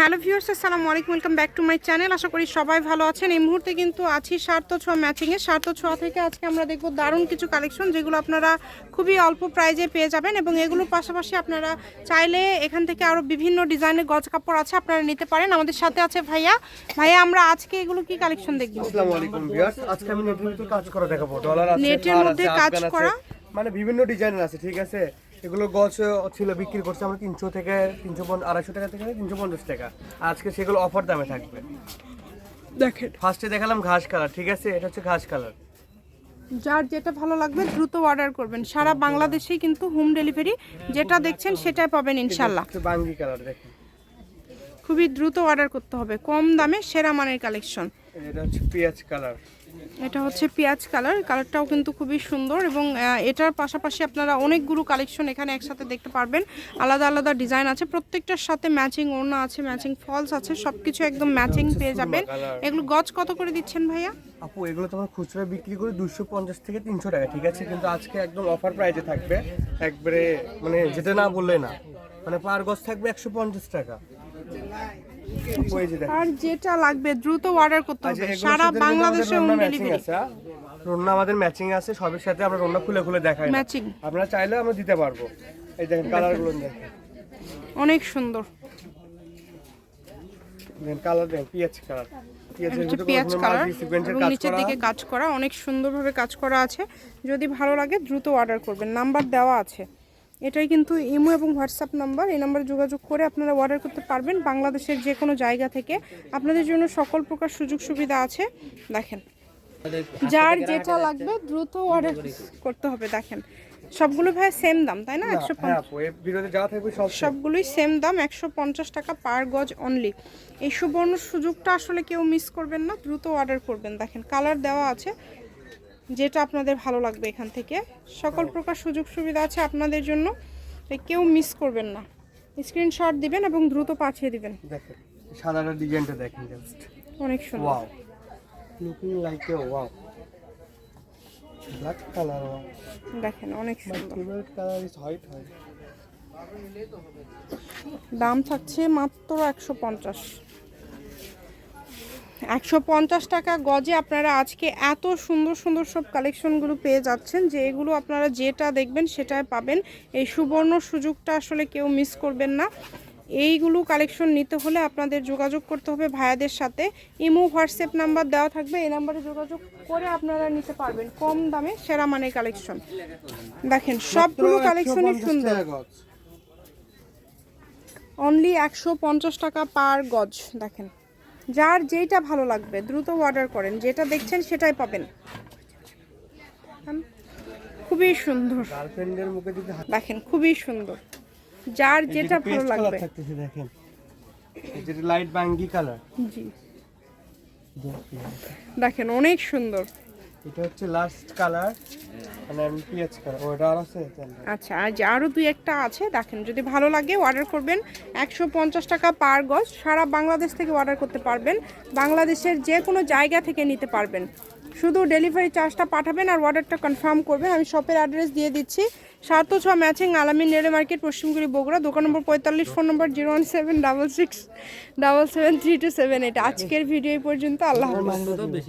Hello viewers আসসালামু আলাইকুম। Welcome back to my channel আশা করি সবাই ভালো আছেন। এই মুহূর্তে কিন্তু আছি সার্থ ছোঁয়া ম্যাচিংয়ে সার্থ ছোঁয়া থেকে আজকে আমরা দেখব দারুণ কিছু কালেকশন যেগুলো আপনারা খুবই অল্প প্রাইজে পেয়ে যাবেন এবং এগুলোর পাশাপাশি আপনারা চাইলে এখান থেকে আরও বিভিন্ন ডিজাইনের গজ কাপড় আছে আপনারা নিতে পারেন। আমাদের সাথে আছে ভাইয়া। ভাইয়া আমরা আজকে এগুলো কি কালেকশন দেখব? আসসালামু আলাইকুম ভিউয়ার্স। আজকে আমি নেটের ভিতর কাজ করা দেখাবো। ডলার আছে নেটের মধ্যে কাজ করা? মানে বিভিন্ন ডিজাইনের আছে ঠিক আছে? এগুলো গছ ছিল বিক্রি করছে আমরা তিনশো থেকে তিনশো আড়াইশো টাকা থেকে তিনশো পঞ্চাশ টাকা। আজকে সেগুলো অফার দামে থাকবে। দেখেন। ফার্স্টে দেখালাম ঘাস কালার ঠিক আছে? এটা হচ্ছে ঘাস কালার যার যেটা ভালো লাগবে দ্রুত অর্ডার করবেন। সারা বাংলাদেশেই কিন্তু হোম ডেলিভারি যেটা দেখছেন সেটাই পাবেন ইনশাল্লাহ বাঙ্গি কালার দেখেন। খুবই দ্রুত অর্ডার করতে হবে। কম দামে সেরা মানের কালেকশন এটা হচ্ছে পেঁয়াজ কালার। এটা হচ্ছে পেঁয়াজ কালার কালারটাও কিন্তু খুবই সুন্দর এবং এটার পাশাপাশি আপনারা অনেকগুলো কালেকশন এখানে একসাথে দেখতে পারবেন। আলাদা আলাদা ডিজাইন আছে প্রত্যেকটার সাথে ম্যাচিং ওড়না আছে ম্যাচিং ফলস আছে সবকিছু একদম ম্যাচিং পেয়ে যাবেন। এগুলো গজ কত করে দিচ্ছেন ভাইয়া? আপু এগুলো তোমার খুচরা বিক্রি করে দুশো পঞ্চাশ থেকে তিনশো টাকা ঠিক আছে? কিন্তু আজকে একদম অফার প্রাইসে থাকবে। একবারে মানে যেটা না বললে না। মানে পার গছ থাকবে একশো পঞ্চাশ টাকা। আর যেটা লাগবে দ্রুত অর্ডার করতে আচ্ছা, হবে। সারা বাংলাদেশে হোম ডেলিভারি আছে, হ্যাঁ? রন্না আমাদের ম্যাচিং আছে সবের সাথে আমরা রন্না খুলে খুলে দেখাই ম্যাচিং আপনারা চাইলে আমরা দিতে পারব। এই দেখেন কালারগুলো দেখেন। অনেক সুন্দর। দেখেন কালার দেখেন পেঁয়াজ কালার পেঁয়াজ কালার এবং নিচের দিকে কাজ করা অনেক সুন্দরভাবে কাজ করা আছে। যদি ভালো লাগে দ্রুত অর্ডার করবেন। নাম্বার দেওয়া আছে। এটাই কিন্তু ইমো এবং হোয়াটসঅ্যাপ নাম্বার। এই নাম্বারে যোগাযোগ করে আপনারা অর্ডার করতে পারবেন বাংলাদেশের যে কোনো জায়গা থেকে। আপনাদের জন্য সকল প্রকার সুযোগ সুবিধা আছে। দেখেন যার যেটা লাগবে দ্রুত অর্ডার করতে হবে দেখেন। সবগুলো ভাই সেম দাম তাই না? একশো হ্যাঁ সবগুলোই সেম দাম একশো পঞ্চাশ টাকা পার গজ অনলি এই সুবর্ণ সুযোগটা আসলে কেউ মিস করবেন না দ্রুত অর্ডার করবেন। দেখেন কালার দেওয়া আছে। যেটা আপনাদের ভালো লাগবে এখান থেকে। সকল প্রকার সুযোগ সুবিধা আছে আপনাদের জন্য। তাই কেউ মিস করবেন না। স্ক্রিনশট দিবেন এবং দ্রুত পাঠিয়ে দিবেন। দেখেন সাদাটা ডিজাইনটা দেখেন জাস্ট অনেক সুন্দর। Wow looking like a wow black colour দেখেন অনেক সুন্দর। Favourite colour is white white দাম থাকছে মাত্র একশো পঞ্চাশ। একশো পঞ্চাশ টাকা গজে আপনারা আজকে এত সুন্দর সুন্দর সব কালেকশনগুলো পেয়ে যাচ্ছেন যে এগুলো আপনারা যেটা দেখবেন সেটাই পাবেন। এই সুবর্ণ সুযোগটা আসলে কেউ মিস করবেন না। এইগুলো কালেকশন নিতে হলে আপনাদের যোগাযোগ করতে হবে ভাইয়াদের সাথে। ইমো হোয়াটসঅ্যাপ নাম্বার দেওয়া থাকবে এই নাম্বারে যোগাযোগ করে আপনারা নিতে পারবেন কম দামে সেরা মানের কালেকশন দেখেন সবগুলো কালেকশনই সুন্দর। অনলি একশো পঞ্চাশ টাকা পার গজ দেখেন। যার যেইটা ভালো লাগবে দ্রুত অর্ডার করেন যেটা দেখছেন সেটাই পাবেন। খুবই সুন্দর। গার্লফ্রেন্ডের মুখে যদি দেখেন খুবই সুন্দর। যার যেটা ভালো লাগবে। দেখেন। লাইট বাঙ্গি কালার জি। দেখেন অনেক সুন্দর। এটা হচ্ছে লাস্ট কালার মানে আমি পেঁয়াজ কালার ওটা আর আছে আচ্ছা আর যে আরও দুই একটা আছে দেখেন যদি ভালো লাগে অর্ডার করবেন একশো পঞ্চাশ টাকা পার গজ। সারা বাংলাদেশ থেকে অর্ডার করতে পারবেন। বাংলাদেশের যে কোনো জায়গা থেকে নিতে পারবেন। শুধু ডেলিভারি চার্জটা পাঠাবেন আর অর্ডারটা কনফার্ম করবেন। আমি শপের অ্যাড্রেস দিয়ে দিচ্ছি। সাত ছ ম্যাচিং আলামিন নেড়ে মার্কেট পশ্চিমগুড়ি বগুড়া। দোকান নম্বর পঁয়তাল্লিশ phone number zero one seven double six double seven three two seven eight আজকের ভিডিও পর্যন্ত। আল্লাহ হাফিজ।